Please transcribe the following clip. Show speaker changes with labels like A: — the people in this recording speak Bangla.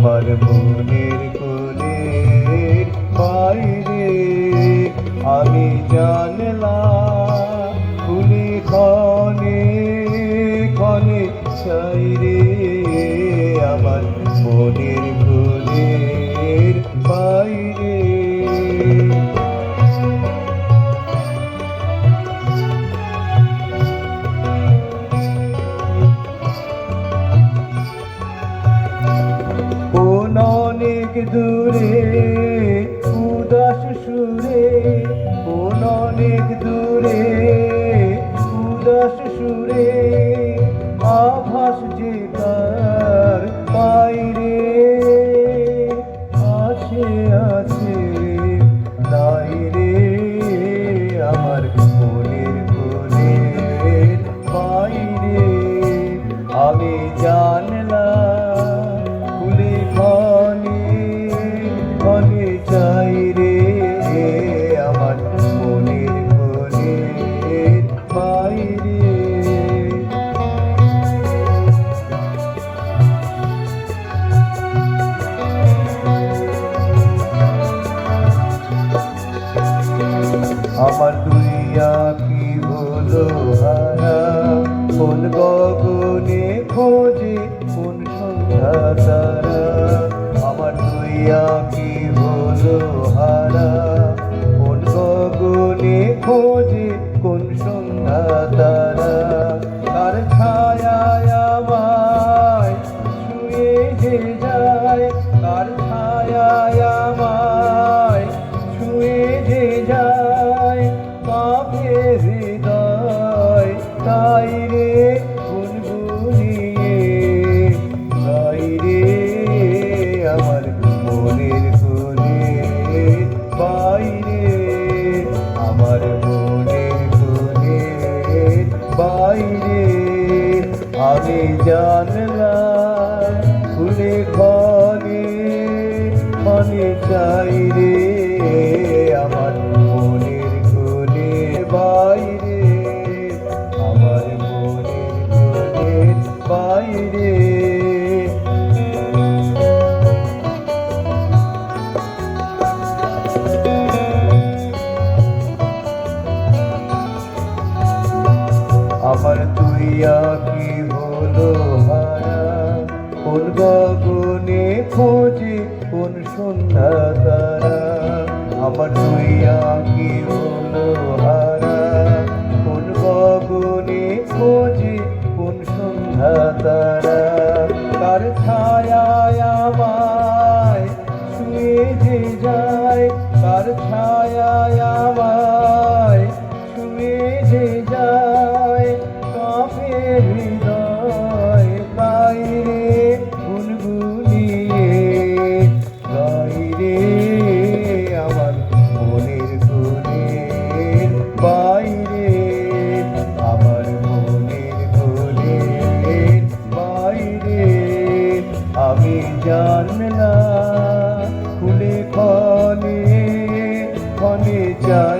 A: আমার মনের কোলে বাইরে আমি জানলাম দূরে উদাস সুরে কোন অনেক দূরে। আমার দুই আঁকি হলো হারা? কোন গগনে খোঁজে, কোন সন্ধ্যা তারা? আমার দুই আঁকি হলো হারা? কোন গগনে খোঁজে, কোন সন্ধ্যা তারা? তার ছায়ায় আমায় শুয়ে যে যায় আমি জানলাম খুলে খনে খনে চাই রে, আমার মনের কোণে বাইরে আমার মনের কোণে বাইরে আমার তুই কি হারা গগনে খোঁজে কোন সন্ধ্যা তারা। আমার তুই কি হলো হারা। কোন গগনে খোঁজে কোন সন্ধ্যা তারা। তার আমায় শুয়ে যে যায়, তার আমায় আমি জানলাম খুলে খনে খনে চাই